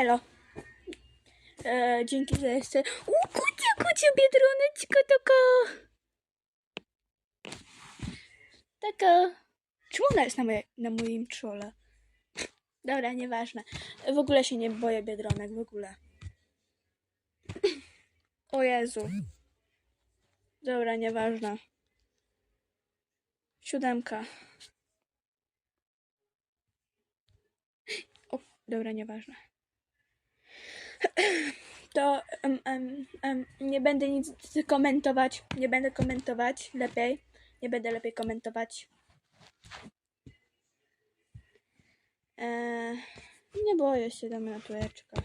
Elo. E, dzięki za jeszcze. U, kucie, kucie, biedroneczko, taka. Taka. Czemu ona jest na, moje, na moim czole? Dobra, nieważne. W ogóle się nie boję biedronek, w ogóle. O Jezu. Dobra, nieważne. Siódemka. O, dobra, nieważne. To em, em, nie będę nic komentować. Nie będę komentować lepiej. Nie będę lepiej komentować. Eee, nie boję się, damy na trójeczkę.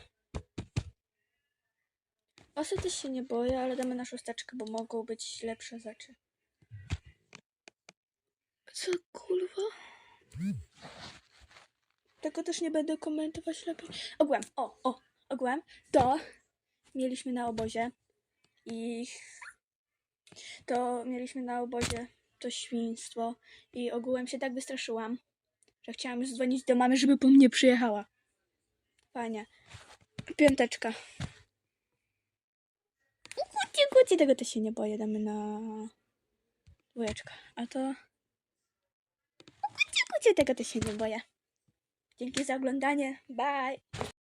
Osy też się nie boję, ale damy na szósteczkę, bo mogą być lepsze rzeczy. Co kurwa? Tego też nie będę komentować lepiej. Ogółem, o, o, ogółem, to mieliśmy na obozie i to mieliśmy na obozie to świństwo i ogółem się tak wystraszyłam, że chciałam już dzwonić do mamy, żeby po mnie przyjechała. Fajnie. Piąteczka. Kuci, kuci, tego też się nie boję, damy na dwójeczkę. A to... Kuci, kuci, tego też się nie boję. Dzięki za oglądanie. Bye.